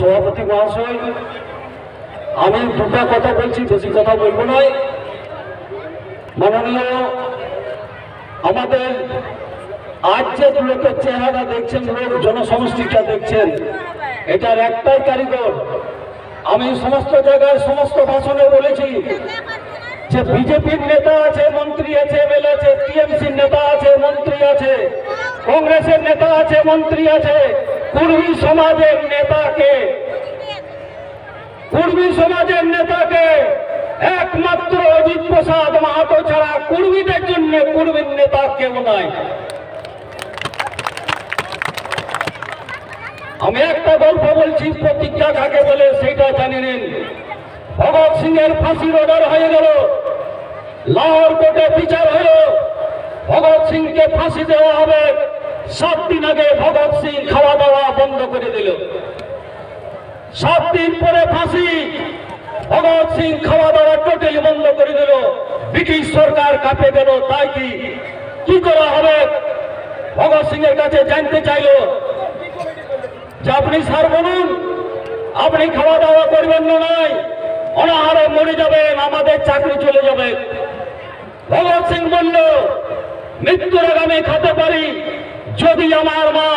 সভাপতি মহাশয়, আমি দুটা কথা বলছি, বেশি কথা বলব নয় মাননীয়, আমাদের আজ যে লোকের চেহারা দেখছেন লোক জনসমষ্টিটা দেখছেন, এটার একটাই কারিগর। আমি সমস্ত জায়গায় সমস্ত ভাষণে বলেছি যে বিজেপির নেতা আছে, মন্ত্রী আছে এমএলএ আছে, টিএমসির নেতা আছে, মন্ত্রী আছে, কংগ্রেসের নেতা আছে, মন্ত্রী আছে। কুর্মী সমাজের নেতাকে, কুর্মী সমাজের নেতাকে একমাত্র অজিত প্রসাদ মাহাতো ছাড়া কুর্মীদের জন্য কুর্মীর নেতা কেউ নাই। আমি একটা গল্প বলছি, প্রতিজ্ঞা কাকে বলে সেটা জানি নিন। ভগৎ সিং এর ফাঁসির অর্ডার হয়ে গেল, লাহোর কোর্টে বিচার হলো। ভগৎ সিংকে ফাঁসি দেওয়া হবে। সাত দিন আগে ভগৎ সিং খাওয়া দাওয়া বন্ধ করে দিল সাত দিন পরে ফাঁসি। ভগৎ সিং খাওয়া দাওয়া টোটালি বন্ধ করে দিল। ব্রিটিশ সরকার কাঁপে গেল, তাই কি? কি করা হবে? ভগৎ সিং এর কাছে জানতে চাইলো, যে আপনি স্যার বলুন, আপনি খাওয়া দাওয়া করবেন না নাই, অনাহারে মরে যাবেন, আমাদের চাকরি চলে যাবে। ভগৎ সিং বলল, মৃত্যুর আগে আমি খেতে পারি, যদি আমার মা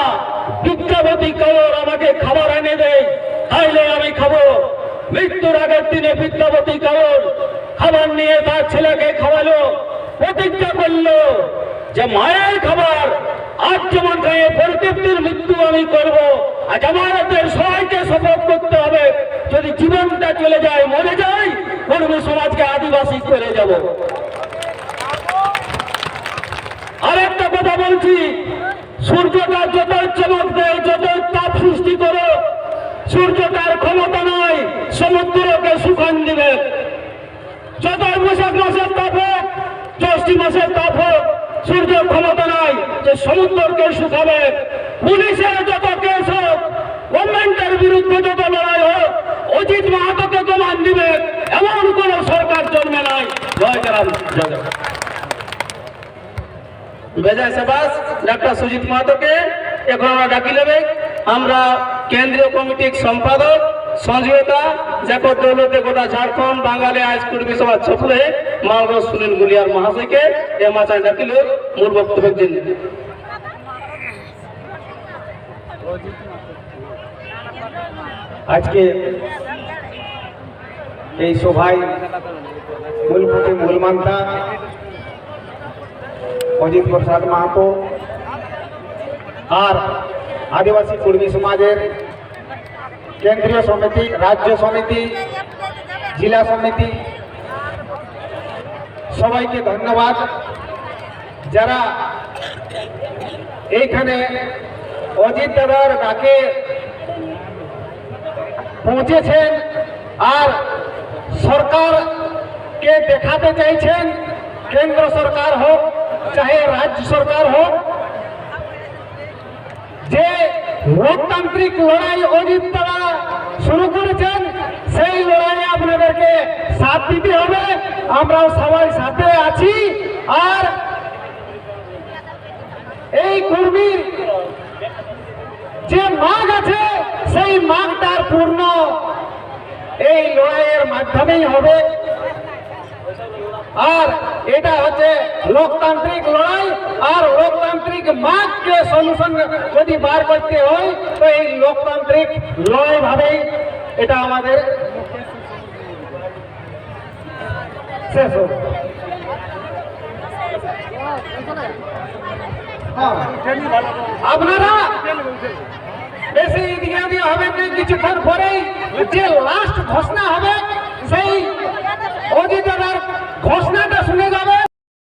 বিদ্যাবতী কবর আমাকে খাবার এনে দেয় তাইলে আমি খাব মৃত্যুর আগের দিনে বিদ্যাবতী কারণ, খাবার নিয়ে তার ছেলেকে খাওয়ালো, প্রতিজ্ঞা করল যে মায়ের খাবার আজ যেমন খাইয়ে পরিতৃপ্তির মৃত্যু আমি করব, আজ আমাদের সবাইকে শপথ করতে হবে। যদি জীবনটা চলে যায়, মরে যায় কর্মী সমাজকে আদিবাসী করে যাব আর একটা কথা বলছি, সূর্যটা যত চমক দেয় যত তাপ সৃষ্টি করো সূর্যটার ক্ষমতা নয়, সমুদ্রকে সুখান দিবে। যত বৈশাখ মাসের তাপ হোক মাসের তাপ হোক, সূর্য ক্ষমতা নাই যে সমুদ্রকে শুকাবে। পুলিশের যত কেস হোক, গভর্নমেন্টের বিরুদ্ধে যত লড়াই হোক, অজিত মাহাতোকে কমান দিবে, এমন কোন সরকার জন্মে নাই। জয় গ্রাম জয় সুজিত মাহাতোকে, এখন আমরা ডাকি নেবে। আমরা কেন্দ্রীয় কমিটির সম্পাদক সঞ্জীবতা যাকে দৌলতে গোটা ঝাড়খণ্ড বাঙালি আজ কুর্মী সভা ছপলে মালগঞ্জ সুনীল গুলিয়ার মহাশয়কে। এ মাচায় ডাকিল মূল বক্তব্যের জন্য আজকে এই সভায় মূলপতি মূলমান্তা অজিত প্রসাদ মাহাতো আর আদিবাসী কর্মী সমাজের কেন্দ্রীয় সমিতি, রাজ্য সমিতি, জেলা সমিতি, সবাইকে ধন্যবাদ। যারা এইখানে অজিত দাদার ডাকে পৌঁছেছেন আর সরকারকে দেখাতে চাইছেন, কেন্দ্র সরকার হোক, চাহে রাজ্য সরকার হোক লোকতান্ত্রিক লড়াই অজিত তারা শুরু করেছেন। সেই লড়াইয়ে আপনাদেরকে সাথ দিতে হবে। আমরাও সবাই সাথে আছি। আর এই কর্মীর যে মাগ আছে, সেই মাগটার পূর্ণ এই লড়াইয়ের মাধ্যমেই হবে। আর এটা হচ্ছে লোকতান্ত্রিক লড়াই আর লোকতান্ত্রিক মাগকে সলিউশন যদি বার করতে হয়, তো এই লোকতান্ত্রিক লড়াই ভাবেই এটা আমাদের শেষ হবে। আপনারা বেশি এদিকে হবে কিছুক্ষণ পরেই যে লাস্ট ঘোষণা হবে সেই অধিদপ্তর ঘোষণাটা শুনে